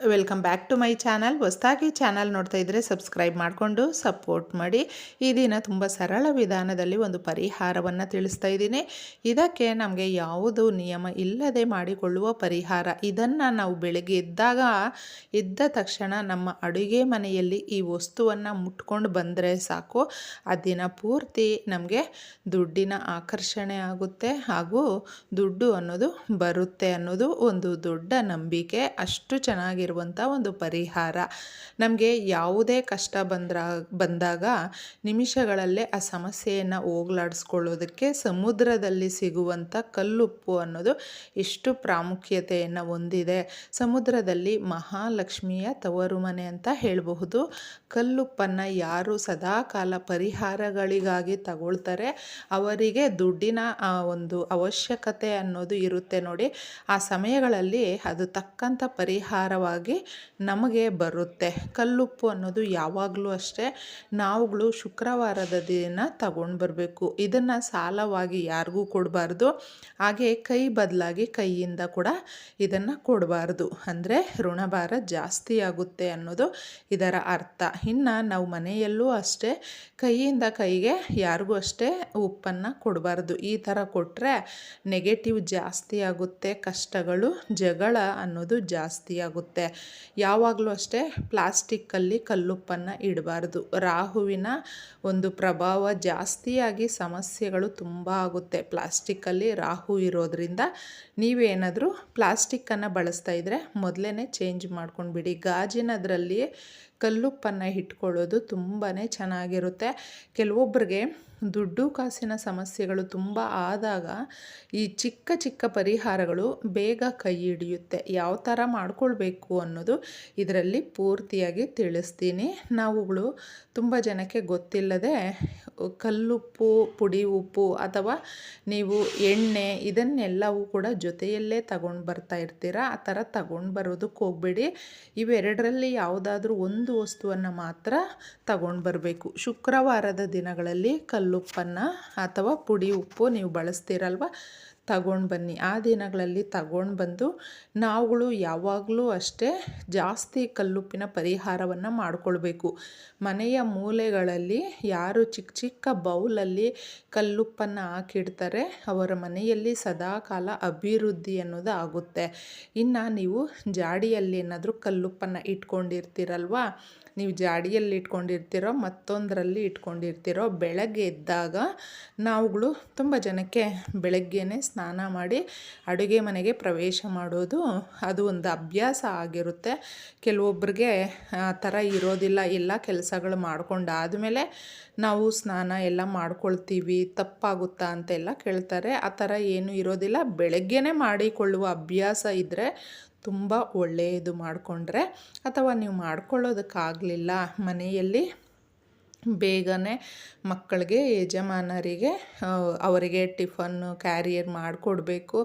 Welcome back to my channel. ಹೊಸದಾಗಿ channel ನೋಡ್ತಾ ಇದ್ದರೆ ಸಬ್ಸ್ಕ್ರೈಬ್ ಮಾಡಿಕೊಂಡು ಸಪೋರ್ಟ್ ಮಾಡಿ. ಈ ದಿನ ತುಂಬ ಸರಳ ವಿಧಾನದಲ್ಲಿ ಒಂದು ಪರಿಹಾರವನ್ನು ತಿಳಿಸ್ತಾ ಇದ್ದೀನಿ. ಇದಕ್ಕೆ ನಮಗೆ ಯಾವುದು ನಿಯಮ ಇಲ್ಲದೆ ಮಾಡಿಕೊಳ್ಳುವ ಪರಿಹಾರ. ಇದನ್ನು ನಾವು ಬೆಳಗ್ಗೆ ಎದ್ದಾಗ, ಎದ್ದ ತಕ್ಷಣ ನಮ್ಮ ಅಡುಗೆ ಮನೆಯಲ್ಲಿ ಈ ವಸ್ತುವನ್ನು ಮುಟ್ಕೊಂಡು ಬಂದರೆ ಸಾಕು. ಆ ದಿನ ಪೂರ್ತಿ ನಮಗೆ ದುಡ್ಡಿನ ಆಕರ್ಷಣೆ ಆಗುತ್ತೆ. ಹಾಗೂ ದುಡ್ಡು ಅನ್ನೋದು ಬರುತ್ತೆ ಅನ್ನೋದು ಒಂದು ದೊಡ್ಡ ನಂಬಿಕೆ. ಅಷ್ಟು ಚೆನ್ನಾಗಿರುವಂಥ ಒಂದು ಪರಿಹಾರ. ನಮಗೆ ಯಾವುದೇ ಕಷ್ಟ ಬಂದ್ರ, ಬಂದಾಗ ನಿಮಿಷಗಳಲ್ಲೇ ಆ ಸಮಸ್ಯೆಯನ್ನು ಹೋಗ್ಲಾಡಿಸ್ಕೊಳ್ಳೋದಕ್ಕೆ ಸಮುದ್ರದಲ್ಲಿ ಸಿಗುವಂಥ ಕಲ್ಲುಪ್ಪು ಅನ್ನೋದು ಎಷ್ಟು ಪ್ರಾಮುಖ್ಯತೆಯನ್ನು ಹೊಂದಿದೆ. ಸಮುದ್ರದಲ್ಲಿ ಮಹಾಲಕ್ಷ್ಮಿಯ ತವರು ಮನೆ ಅಂತ ಹೇಳಬಹುದು. ಕಲ್ಲುಪ್ಪನ್ನು ಯಾರು ಸದಾಕಾಲ ಪರಿಹಾರಗಳಿಗಾಗಿ ತಗೊಳ್ತಾರೆ, ಅವರಿಗೆ ದುಡ್ಡಿನ ಒಂದು ಅವಶ್ಯಕತೆ ಅನ್ನೋದು ಇರುತ್ತೆ ನೋಡಿ. ಆ ಸಮಯಗಳಲ್ಲಿ ಅದು ತಕ್ಕಂಥ ಪರಿಹಾರವಾಗಿ ನಮಗೆ ಬರುತ್ತೆ. ಕಲ್ಲುಪ್ಪು ಅನ್ನೋದು ಯಾವಾಗಲೂ ಅಷ್ಟೇ ನಾವುಗಳು ಶುಕ್ರವಾರದ ದಿನ ತಗೊಂಡು ಬರಬೇಕು. ಇದನ್ನು ಸಾಲವಾಗಿ ಯಾರಿಗೂ ಕೊಡಬಾರ್ದು. ಹಾಗೆ ಕೈ ಬದಲಾಗಿ ಕೈಯಿಂದ ಕೂಡ ಇದನ್ನು ಕೊಡಬಾರ್ದು. ಅಂದರೆ ಋಣಭಾರ ಜಾಸ್ತಿ ಆಗುತ್ತೆ ಅನ್ನೋದು ಇದರ ಅರ್ಥ. ಇನ್ನು ನಾವು ಮನೆಯಲ್ಲೂ ಅಷ್ಟೇ ಕೈಯಿಂದ ಕೈಗೆ ಯಾರಿಗೂ ಅಷ್ಟೇ ಉಪ್ಪನ್ನು ಕೊಡಬಾರ್ದು. ಈ ಥರ ಕೊಟ್ಟರೆ ನೆಗೆಟಿವ್ ಜಾಸ್ತಿ ಆಗುತ್ತೆ. ಕಷ್ಟಗಳು ಜಗಳ ಅನ್ನೋದು ಜಾಸ್ತಿ ಆಗುತ್ತೆ. ಯಾವಾಗಲೂ ಅಷ್ಟೇ ಪ್ಲಾಸ್ಟಿಕ್ಕಲ್ಲಿ ಕಲ್ಲುಪ್ಪನ್ನು ಇಡಬಾರ್ದು. ರಾಹುವಿನ ಒಂದು ಪ್ರಭಾವ ಜಾಸ್ತಿಯಾಗಿ ಸಮಸ್ಯೆಗಳು ತುಂಬ ಆಗುತ್ತೆ. ಪ್ಲಾಸ್ಟಿಕ್ಕಲ್ಲಿ ರಾಹು ಇರೋದ್ರಿಂದ ನೀವೇನಾದರೂ ಪ್ಲಾಸ್ಟಿಕ್ಕನ್ನು ಬಳಸ್ತಾ ಇದ್ದರೆ ಮೊದಲೇ ಚೇಂಜ್ ಮಾಡ್ಕೊಂಡ್ಬಿಡಿ. ಗಾಜಿನದರಲ್ಲಿ ಕಲ್ಲುಪ್ಪನ್ನು ಇಟ್ಕೊಳ್ಳೋದು ತುಂಬಾ ಚೆನ್ನಾಗಿರುತ್ತೆ. ಕೆಲವೊಬ್ಬರಿಗೆ ದುಡ್ಡು ಕಾಸಿನ ಸಮಸ್ಯೆಗಳು ತುಂಬ ಆದಾಗ ಈ ಚಿಕ್ಕ ಚಿಕ್ಕ ಪರಿಹಾರಗಳು ಬೇಗ ಕೈ ಹಿಡಿಯುತ್ತೆ. ಯಾವ ಥರ ಮಾಡ್ಕೊಳ್ಬೇಕು ಅನ್ನೋದು ಇದರಲ್ಲಿ ಪೂರ್ತಿಯಾಗಿ ತಿಳಿಸ್ತೀನಿ. ನಾವುಗಳು ತುಂಬ ಜನಕ್ಕೆ ಗೊತ್ತಿಲ್ಲದೆ ಕಲ್ಲುಪ್ಪು ಪುಡಿ ಉಪ್ಪು ಅಥವಾ ನೀವು ಎಣ್ಣೆ ಇದನ್ನೆಲ್ಲವೂ ಕೂಡ ಜೊತೆಯಲ್ಲೇ ತಗೊಂಡು ಬರ್ತಾ ಇರ್ತೀರ? ಆ ಥರ ತಗೊಂಡು ಬರೋದಕ್ಕೆ ಹೋಗಬೇಡಿ. ಇವೆರಡರಲ್ಲಿ ಯಾವುದಾದ್ರೂ ಒಂದು ವಸ್ತುವನ್ನು ಮಾತ್ರ ತಗೊಂಡು ಬರಬೇಕು. ಶುಕ್ರವಾರದ ದಿನಗಳಲ್ಲಿ ಕಲ್ಲುಪ್ಪನ್ನು ಅಥವಾ ಪುಡಿ ಉಪ್ಪು ನೀವು ಬಳಸ್ತೀರಲ್ವ? ತಗೊಂಡು ಬನ್ನಿ. ಆ ದಿನಗಳಲ್ಲಿ ತಗೊಂಡು ಬಂದು ನಾವುಗಳು ಯಾವಾಗಲೂ ಅಷ್ಟೇ ಜಾಸ್ತಿ ಕಲ್ಲುಪ್ಪಿನ ಪರಿಹಾರವನ್ನು ಮಾಡಿಕೊಳ್ಬೇಕು. ಮನೆಯ ಮೂಲೆಗಳಲ್ಲಿ ಯಾರು ಚಿಕ್ಕ ಚಿಕ್ಕ ಬೌಲಲ್ಲಿ ಕಲ್ಲುಪ್ಪನ್ನು ಹಾಕಿಡ್ತಾರೆ, ಅವರ ಮನೆಯಲ್ಲಿ ಸದಾಕಾಲ ಅಭಿವೃದ್ಧಿ ಅನ್ನೋದು ಆಗುತ್ತೆ. ಇನ್ನು ನೀವು ಜಾಡಿಯಲ್ಲಿ ಏನಾದರೂ ಕಲ್ಲುಪ್ಪನ್ನು ಇಟ್ಕೊಂಡಿರ್ತೀರಲ್ವ? ನೀವು ಜಾಡಿಯಲ್ಲಿ ಇಟ್ಕೊಂಡಿರ್ತೀರೋ, ಮತ್ತೊಂದರಲ್ಲಿ ಇಟ್ಕೊಂಡಿರ್ತೀರೋ, ಬೆಳಗ್ಗೆ ಎದ್ದಾಗ ನಾವುಗಳು ತುಂಬ ಜನಕ್ಕೆ ಬೆಳಗ್ಗೆನೇ ಸ್ನಾನ ಮಾಡಿ ಅಡುಗೆ ಮನೆಗೆ ಪ್ರವೇಶ ಮಾಡೋದು ಅದು ಒಂದು ಅಭ್ಯಾಸ ಆಗಿರುತ್ತೆ. ಕೆಲವೊಬ್ಬರಿಗೆ ಆ ಥರ ಇರೋದಿಲ್ಲ. ಎಲ್ಲ ಕೆಲಸಗಳು ಮಾಡ್ಕೊಂಡಾದಮೇಲೆ ನಾವು ಸ್ನಾನ ಎಲ್ಲ ಮಾಡ್ಕೊಳ್ತೀವಿ, ತಪ್ಪಾಗುತ್ತಾ ಅಂತೆಲ್ಲ ಕೇಳ್ತಾರೆ. ಆ ಥರ ಏನೂ ಇರೋದಿಲ್ಲ. ಬೆಳಗ್ಗೆನೇ ಮಾಡಿಕೊಳ್ಳುವ ಅಭ್ಯಾಸ ಇದ್ದರೆ ತುಂಬ ಒಳ್ಳೆಯದು ಮಾಡಿಕೊಂಡ್ರೆ ಅಥವಾ ನೀವು ಮಾಡ್ಕೊಳ್ಳೋದಕ್ಕಾಗಲಿಲ್ಲ ಮನೆಯಲ್ಲಿ, ಬೇಗನೆ ಮಕ್ಕಳಿಗೆ, ಯಜಮಾನರಿಗೆ ಅವರಿಗೆ ಟಿಫನ್ನು ಕ್ಯಾರಿಯರ್ ಮಾಡಿಕೊಡ್ಬೇಕು,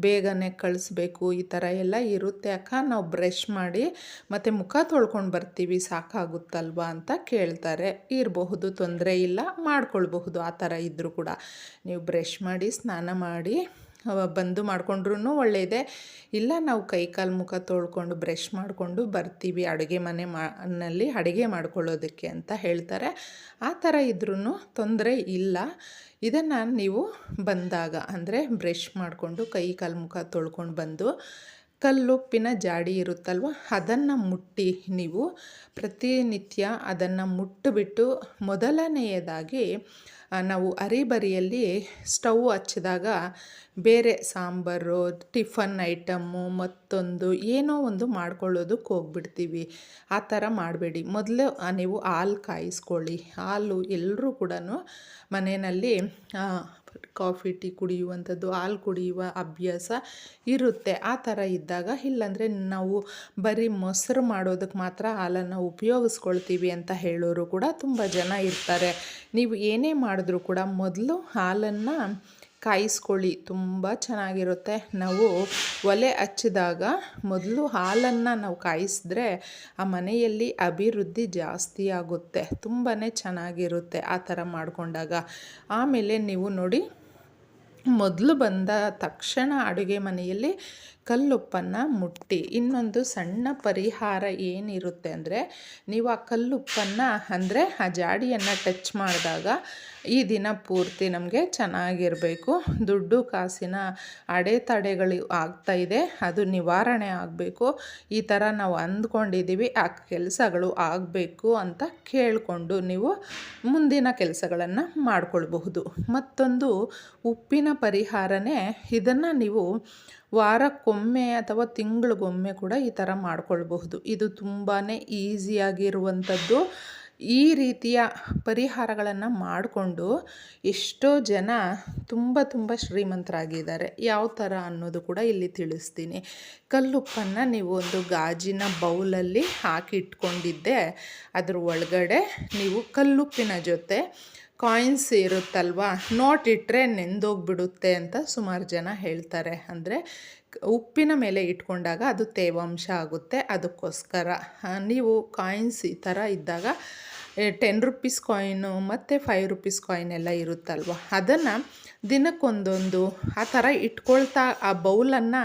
ಬೇಗನೆ ಕಳಿಸ್ಬೇಕು, ಈ ಥರ ಎಲ್ಲ ಇರುತ್ತೆ. ಅಕ್ಕ, ನಾವು ಬ್ರಷ್ ಮಾಡಿ ಮತ್ತು ಮುಖ ತೊಳ್ಕೊಂಡು ಬರ್ತೀವಿ, ಸಾಕಾಗುತ್ತಲ್ವ ಅಂತ ಕೇಳ್ತಾರೆ. ಇರಬಹುದು, ತೊಂದರೆ ಇಲ್ಲ, ಮಾಡ್ಕೊಳ್ಬಹುದು ಆ ಥರ ಇದ್ದರೂ ಕೂಡ. ನೀವು ಬ್ರಷ್ ಮಾಡಿ, ಸ್ನಾನ ಮಾಡಿ ಬಂದು ಮಾಡಿಕೊಂಡ್ರೂ ಒಳ್ಳೆಯದೆ ಇಲ್ಲ, ನಾವು ಕೈ ಕಾಲು ಮುಖ ತೊಳ್ಕೊಂಡು ಬ್ರಷ್ ಮಾಡಿಕೊಂಡು ಬರ್ತೀವಿ ಅಡುಗೆ ಮನೆ ಮನಲ್ಲಿ ಅಡುಗೆ ಮಾಡ್ಕೊಳ್ಳೋದಕ್ಕೆ ಅಂತ ಹೇಳ್ತಾರೆ. ಆ ಥರ ಇದ್ರೂ ತೊಂದರೆ ಇಲ್ಲ. ಇದನ್ನು ನೀವು ಬಂದಾಗ, ಅಂದರೆ ಬ್ರಷ್ ಮಾಡಿಕೊಂಡು ಕೈ ಕಾಲು ಮುಖ ತೊಳ್ಕೊಂಡು ಬಂದು ಕಲ್ಲುಪ್ಪಿನ ಜಾಡಿ ಇರುತ್ತಲ್ವ? ಅದನ್ನು ಮುಟ್ಟಿ ನೀವು ಪ್ರತಿನಿತ್ಯ ಅದನ್ನು ಮುಟ್ಟಿಬಿಟ್ಟು ಮೊದಲನೆಯದಾಗಿ ನಾವು ಅರಿಬರಿಯಲ್ಲಿ ಸ್ಟವ್ ಹಚ್ಚಿದಾಗ ಬೇರೆ ಸಾಂಬಾರು, ಟಿಫನ್ ಐಟಮ್ಮು ಮತ್ತೊಂದು ಏನೋ ಒಂದು ಮಾಡ್ಕೊಳ್ಳೋದಕ್ಕೆ ಹೋಗ್ಬಿಡ್ತೀವಿ. ಆ ಥರ ಮಾಡಬೇಡಿ. ಮೊದಲು ನೀವು ಹಾಲು ಕಾಯಿಸ್ಕೊಳ್ಳಿ. ಹಾಲು ಎಲ್ಲರೂ ಕೂಡ ಮನೆಯಲ್ಲಿ ಕಾಫಿ, ಟೀ ಕುಡಿಯುವಂಥದ್ದು, ಹಾಲು ಕುಡಿಯುವ ಅಭ್ಯಾಸ ಇರುತ್ತೆ. ಆ ಥರ ಇದ್ದಾಗ ಇಲ್ಲಾಂದರೆ ನಾವು ಬರೀ ಮೊಸರು ಮಾಡೋದಕ್ಕೆ ಮಾತ್ರ ಹಾಲನ್ನು ಉಪಯೋಗಿಸ್ಕೊಳ್ತೀವಿ ಅಂತ ಹೇಳೋರು ಕೂಡ ತುಂಬ ಜನ ಇರ್ತಾರೆ. ನೀವು ಏನೇ ಮಾಡಿದ್ರೂ ಕೂಡ ಮೊದಲು ಹಾಲನ್ನು ಕಾಯಿಸ್ಕೊಳ್ಳಿ. ತುಂಬ ಚೆನ್ನಾಗಿರುತ್ತೆ. ನಾವು ಒಲೆ ಹಚ್ಚಿದಾಗ ಮೊದಲು ಹಾಲನ್ನು ನಾವು ಕಾಯಿಸಿದ್ರೆ ಆ ಮನೆಯಲ್ಲಿ ಅಭಿವೃದ್ಧಿ ಜಾಸ್ತಿ ಆಗುತ್ತೆ. ತುಂಬಾ ಚೆನ್ನಾಗಿರುತ್ತೆ ಆ ಥರ ಮಾಡಿಕೊಂಡಾಗ. ಆಮೇಲೆ ನೀವು ನೋಡಿ, ಮೊದಲು ಬಂದ ತಕ್ಷಣ ಅಡುಗೆ ಮನೆಯಲ್ಲಿ ಕಲ್ಲುಪ್ಪನ್ನು ಮುಟ್ಟಿ. ಇನ್ನೊಂದು ಸಣ್ಣ ಪರಿಹಾರ ಏನಿರುತ್ತೆ ಅಂದರೆ, ನೀವು ಆ ಕಲ್ಲುಪ್ಪನ್ನು ಅಂದರೆ ಆ ಜಾಡಿಯನ್ನು ಟಚ್ ಮಾಡಿದಾಗ ಈ ದಿನ ಪೂರ್ತಿ ನಮಗೆ ಚೆನ್ನಾಗಿರಬೇಕು. ದುಡ್ಡು ಕಾಸಿನ ಅಡೆತಡೆಗಳು ಆಗ್ತಾಯಿದೆ ಅದು ನಿವಾರಣೆ ಆಗಬೇಕು. ಈ ಥರ ನಾವು ಅಂದ್ಕೊಂಡಿದ್ದೀವಿ ಆ ಕೆಲಸಗಳು ಆಗಬೇಕು ಅಂತ ಕೇಳಿಕೊಂಡು ನೀವು ಮುಂದಿನ ಕೆಲಸಗಳನ್ನು ಮಾಡಿಕೊಳ್ಬಹುದು. ಮತ್ತೊಂದು ಉಪ್ಪಿನ ಪರಿಹಾರನೇ, ಇದನ್ನು ನೀವು ವಾರಕ್ಕೊಮ್ಮೆ ಅಥವಾ ತಿಂಗಳಿಗೊಮ್ಮೆ ಕೂಡ ಈ ಥರ ಮಾಡ್ಕೊಳ್ಬಹುದು. ಇದು ತುಂಬಾ ಈಸಿಯಾಗಿರುವಂಥದ್ದು ಈ ರೀತಿಯ ಪರಿಹಾರಗಳನ್ನು ಮಾಡಿಕೊಂಡು ಎಷ್ಟೋ ಜನ ತುಂಬ ತುಂಬ ಶ್ರೀಮಂತರಾಗಿದ್ದಾರೆ. ಯಾವ ಥರ ಅನ್ನೋದು ಕೂಡ ಇಲ್ಲಿ ತಿಳಿಸ್ತೀನಿ. ಕಲ್ಲುಪ್ಪನ್ನು ನೀವು ಒಂದು ಗಾಜಿನ ಬೌಲಲ್ಲಿ ಹಾಕಿ ಇಟ್ಕೊಂಡಿದ್ದೆ. ಅದ್ರ ಒಳಗಡೆ ನೀವು ಕಲ್ಲುಪ್ಪಿನ ಜೊತೆ ಕಾಯಿನ್ಸ್ ಇರುತ್ತಲ್ವ? ನೋಟ್ ಇಟ್ಟರೆ ನೆಂದೋಗ್ಬಿಡುತ್ತೆ ಅಂತ ಸುಮಾರು ಜನ ಹೇಳ್ತಾರೆ. ಅಂದರೆ ಉಪ್ಪಿನ ಮೇಲೆ ಇಟ್ಕೊಂಡಾಗ ಅದು ತೇವಾಂಶ ಆಗುತ್ತೆ. ಅದಕ್ಕೋಸ್ಕರ. ನೀವು ಕಾಯಿನ್ಸ್ ಈ ಥರ ಇದ್ದಾಗ ಟೆನ್ ರುಪೀಸ್ ಕಾಯಿನು ಮತ್ತು ಫೈವ್ ರುಪೀಸ್ ಕಾಯಿನ್ ಎಲ್ಲ ಇರುತ್ತಲ್ವ? ಅದನ್ನು ದಿನಕ್ಕೊಂದೊಂದು ಆ ಥರ ಇಟ್ಕೊಳ್ತಾ ಆ ಬೌಲನ್ನು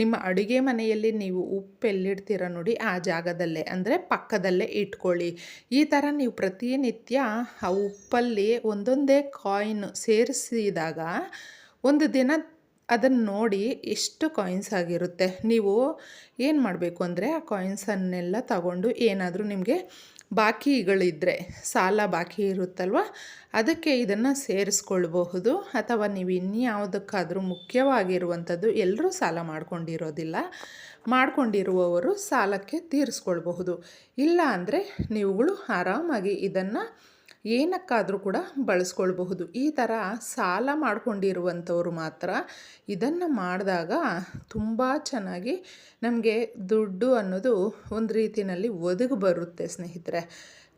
ನಿಮ್ಮ ಅಡುಗೆ ಮನೆಯಲ್ಲಿ ನೀವು ಉಪ್ಪು ಎಲ್ಲಿಡ್ತೀರ ನೋಡಿ ಆ ಜಾಗದಲ್ಲೇ, ಅಂದರೆ ಪಕ್ಕದಲ್ಲೇ ಇಟ್ಕೊಳ್ಳಿ. ಈ ಥರ ನೀವು ಪ್ರತಿನಿತ್ಯ ಆ ಉಪ್ಪಲ್ಲಿ ಒಂದೊಂದೇ ಕಾಯಿನ್ ಸೇರಿಸಿದಾಗ ಒಂದು ದಿನ ಅದನ್ನು ನೋಡಿ ಎಷ್ಟು ಕಾಯಿನ್ಸ್ ಆಗಿರುತ್ತೆ. ನೀವು ಏನು ಮಾಡಬೇಕು ಅಂದರೆ ಆ ಕಾಯಿನ್ಸನ್ನೆಲ್ಲ ತಗೊಂಡು ಏನಾದರೂ ನಿಮಗೆ ಬಾಕಿಗಳಿದ್ದರೆ ಸಾಲ ಬಾಕಿ ಇರುತ್ತಲ್ವ? ಅದಕ್ಕೆ ಇದನ್ನು ಸೇರಿಸ್ಕೊಳ್ಬಹುದು. ಅಥವಾ ನೀವು ಇನ್ಯಾವುದಕ್ಕಾದರೂ ಮುಖ್ಯವಾಗಿರುವಂಥದ್ದು ಎಲ್ಲರೂ ಸಾಲ ಮಾಡ್ಕೊಂಡಿರೋದಿಲ್ಲ. ಮಾಡ್ಕೊಂಡಿರುವವರು ಸಾಲಕ್ಕೆ ತೀರಿಸ್ಕೊಳ್ಬಹುದು. ಇಲ್ಲ ಅಂದರೆ ನೀವುಗಳು ಆರಾಮಾಗಿ ಇದನ್ನು ಏನಕ್ಕಾದರೂ ಕೂಡ ಬಳಸ್ಕೊಳ್ಬಹುದು. ಈ ಥರ ಸಾಲ ಮಾಡಿಕೊಂಡಿರುವಂಥವ್ರು ಮಾತ್ರ ಇದನ್ನು ಮಾಡಿದಾಗ ತುಂಬ ಚೆನ್ನಾಗಿ ನಮಗೆ ದುಡ್ಡು ಅನ್ನೋದು ಒಂದು ರೀತಿಯಲ್ಲಿ ಒದಗಿ ಬರುತ್ತೆ ಸ್ನೇಹಿತರೆ.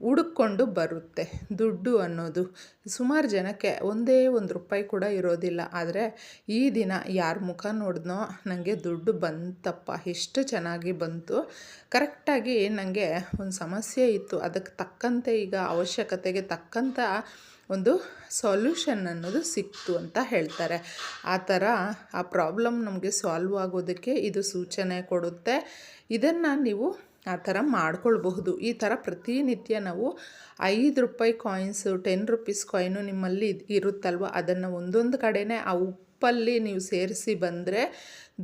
ಹುಡುಕೊಂಡು ಬರುತ್ತೆ ದುಡ್ಡು ಅನ್ನೋದು. ಸುಮಾರು ಜನಕ್ಕೆ ಒಂದೇ ಒಂದು ರೂಪಾಯಿ ಕೂಡ ಇರೋದಿಲ್ಲ. ಆದರೆ ಈ ದಿನ ಯಾರ ಮುಖ ನೋಡಿದ್ನೋ ನನಗೆ ದುಡ್ಡು ಬಂತಪ್ಪ. ಎಷ್ಟು ಚೆನ್ನಾಗಿ ಬಂತು. ಕರೆಕ್ಟಾಗಿ ನನಗೆ ಒಂದು ಸಮಸ್ಯೆ ಇತ್ತು. ಅದಕ್ಕೆ ತಕ್ಕಂತೆ ಈಗ ಅವಶ್ಯಕತೆಗೆ ತಕ್ಕಂಥ ಒಂದು ಸೊಲ್ಯೂಷನ್ ಅನ್ನೋದು ಸಿಕ್ತು ಅಂತ ಹೇಳ್ತಾರೆ. ಆ ಥರ ಆ ಪ್ರಾಬ್ಲಮ್ ನಮಗೆ ಸಾಲ್ವ್ ಆಗೋದಕ್ಕೆ ಇದು ಸೂಚನೆ ಕೊಡುತ್ತೆ. ಇದನ್ನು ನೀವು ಆ ಥರ ಮಾಡ್ಕೊಳ್ಬಹುದು. ಈ ಥರ ಪ್ರತಿನಿತ್ಯ ನಾವು ಐದು ರೂಪಾಯಿ ಕಾಯಿನ್ಸು ಟೆನ್ ರುಪೀಸ್ ಕಾಯಿನು ನಿಮ್ಮಲ್ಲಿ ಇರುತ್ತಲ್ವ? ಅದನ್ನು ಒಂದೊಂದು ಕಡೆನೇ ಆ ಉಪ್ಪಲ್ಲಿ ನೀವು ಸೇರಿಸಿ ಬಂದರೆ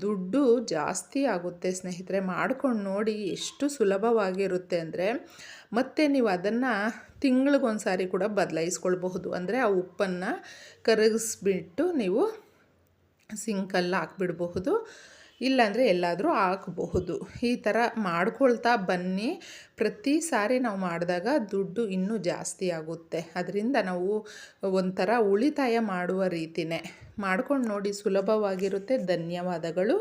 ದುಡ್ಡು ಜಾಸ್ತಿ ಆಗುತ್ತೆ ಸ್ನೇಹಿತರೆ. ಮಾಡ್ಕೊಂಡು ನೋಡಿ ಎಷ್ಟು ಸುಲಭವಾಗಿರುತ್ತೆ ಅಂದರೆ ಮತ್ತು ನೀವು ಅದನ್ನು ತಿಂಗಳಿಗೊಂದು ಸಾರಿ ಕೂಡ ಬದಲಾಯಿಸ್ಕೊಳ್ಬಹುದು. ಅಂದರೆ ಆ ಉಪ್ಪನ್ನು ಕರಗಿಸ್ಬಿಟ್ಟು ನೀವು ಸಿಂಕಲ್ಲಿ ಹಾಕ್ಬಿಡಬಹುದು. ಇಲ್ಲಾಂದರೆ ಎಲ್ಲಾದರೂ ಹಾಕಬಹುದು. ಈ ಥರ ಮಾಡ್ಕೊಳ್ತಾ ಬನ್ನಿ. ಪ್ರತಿ ಸಾರಿ ನಾವು ಮಾಡಿದಾಗ ದುಡ್ಡು ಇನ್ನೂ ಜಾಸ್ತಿ ಆಗುತ್ತೆ. ಅದರಿಂದ ನಾವು ಒಂಥರ ಉಳಿತಾಯ ಮಾಡುವ ರೀತಿಯೇ ಮಾಡ್ಕೊಂಡು ನೋಡಿ ಸುಲಭವಾಗಿರುತ್ತೆ. ಧನ್ಯವಾದಗಳು.